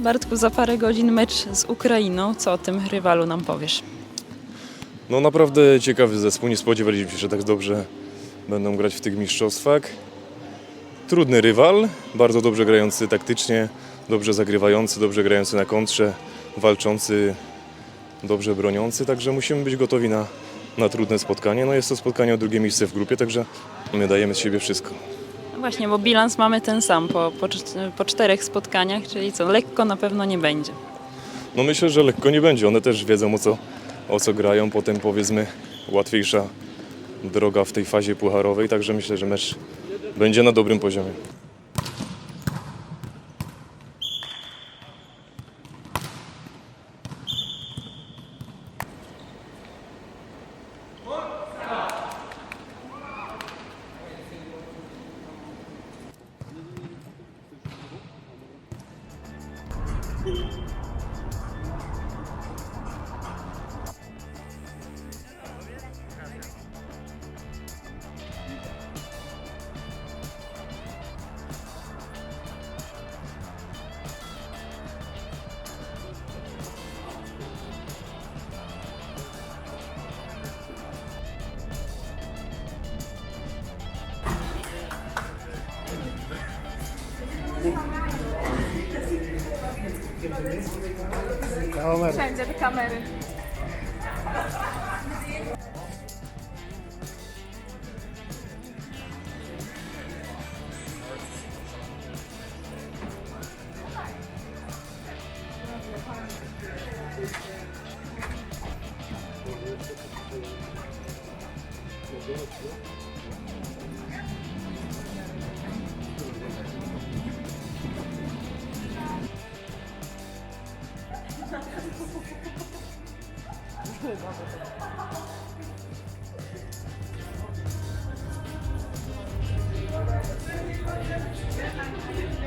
Bartku, za parę godzin mecz z Ukrainą. Co o tym rywalu nam powiesz? No naprawdę ciekawy zespół, nie spodziewaliśmy się, że tak dobrze będą grać w tych mistrzostwach. Trudny rywal, bardzo dobrze grający taktycznie, dobrze zagrywający, dobrze grający na kontrze, walczący, dobrze broniący, także musimy być gotowi na, na trudne spotkanie. No jest to spotkanie o drugie miejsce w grupie, także my dajemy z siebie wszystko. Właśnie, bo bilans mamy ten sam po, po, po czterech spotkaniach, czyli co, lekko na pewno nie będzie. No myślę, że lekko nie będzie, one też wiedzą o co, o co grają, potem powiedzmy łatwiejsza droga w tej fazie pucharowej, także myślę, że mecz będzie na dobrym poziomie. Wszędzie te kamery. Thank you.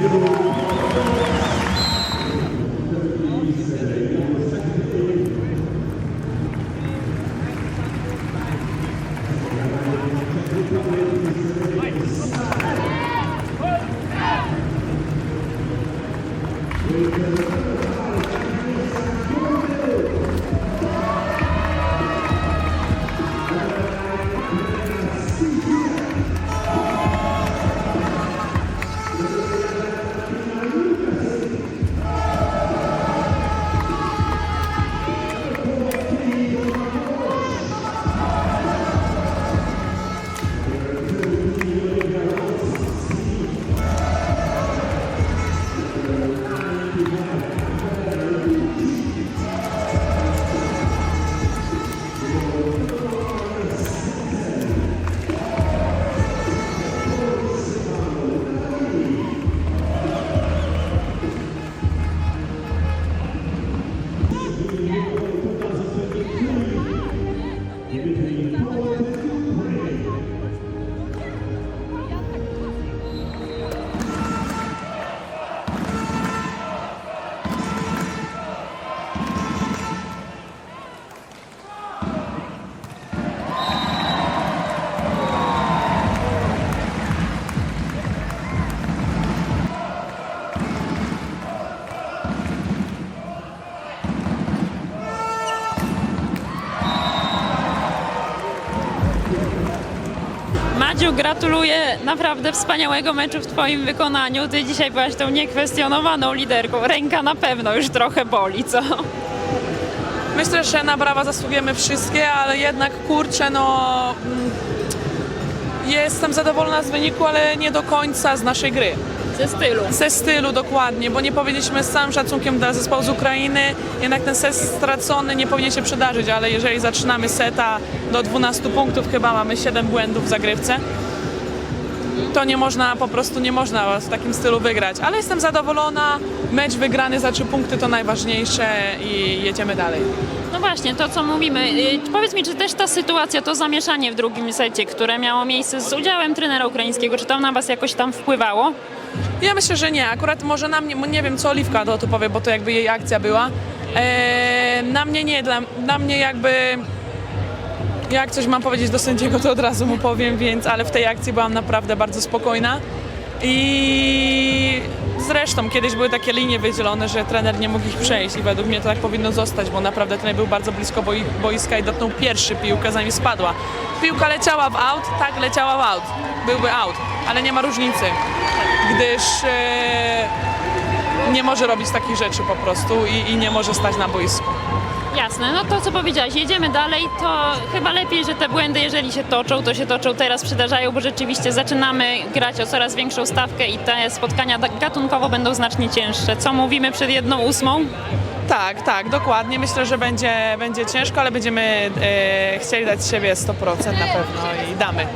you. the poet. Gratuluję naprawdę wspaniałego meczu w Twoim wykonaniu. Ty dzisiaj byłaś tą niekwestionowaną liderką. Ręka na pewno już trochę boli, co? Myślę, że na brawa zasługujemy wszystkie, ale jednak kurczę, no. mm, Jestem zadowolona z wyniku, ale nie do końca z naszej gry. Ze stylu. Ze stylu dokładnie, bo nie powiedzieliśmy z całym szacunkiem dla zespołu z Ukrainy, jednak ten set stracony nie powinien się przydarzyć, ale jeżeli zaczynamy seta do 12 punktów, chyba mamy 7 błędów w zagrywce, to nie można, po prostu nie można w takim stylu wygrać. Ale jestem zadowolona, mecz wygrany za 3 punkty to najważniejsze i jedziemy dalej. No właśnie, to co mówimy. Y, Powiedz mi, czy też ta sytuacja, to zamieszanie w drugim secie, które miało miejsce z udziałem trenera ukraińskiego, czy to na Was jakoś tam wpływało? Ja myślę, że nie. Akurat może na mnie, nie wiem co Oliwka to tu powie, bo to jakby jej akcja była. Eee, na mnie nie, dla, na mnie jakby jak coś mam powiedzieć do sędziego, to od razu mu powiem, więc ale w tej akcji byłam naprawdę bardzo spokojna. I zresztą kiedyś były takie linie wydzielone, że trener nie mógł ich przejść i według mnie to tak powinno zostać, bo naprawdę trener był bardzo blisko boi, boiska i dotknął pierwszy piłkę, zanim spadła. Piłka leciała w out, tak leciała w out, byłby out, ale nie ma różnicy, gdyż e, nie może robić takich rzeczy po prostu i, i nie może stać na boisku. Jasne, no to co powiedziałaś, jedziemy dalej, to chyba lepiej, że te błędy, jeżeli się toczą, to się toczą teraz, przydarzają, bo rzeczywiście zaczynamy grać o coraz większą stawkę i te spotkania gatunkowo będą znacznie cięższe. Co mówimy przed jedną ósmą? Tak, tak, dokładnie. Myślę, że będzie, będzie ciężko, ale będziemy e, chcieli dać siebie 100% na pewno i damy.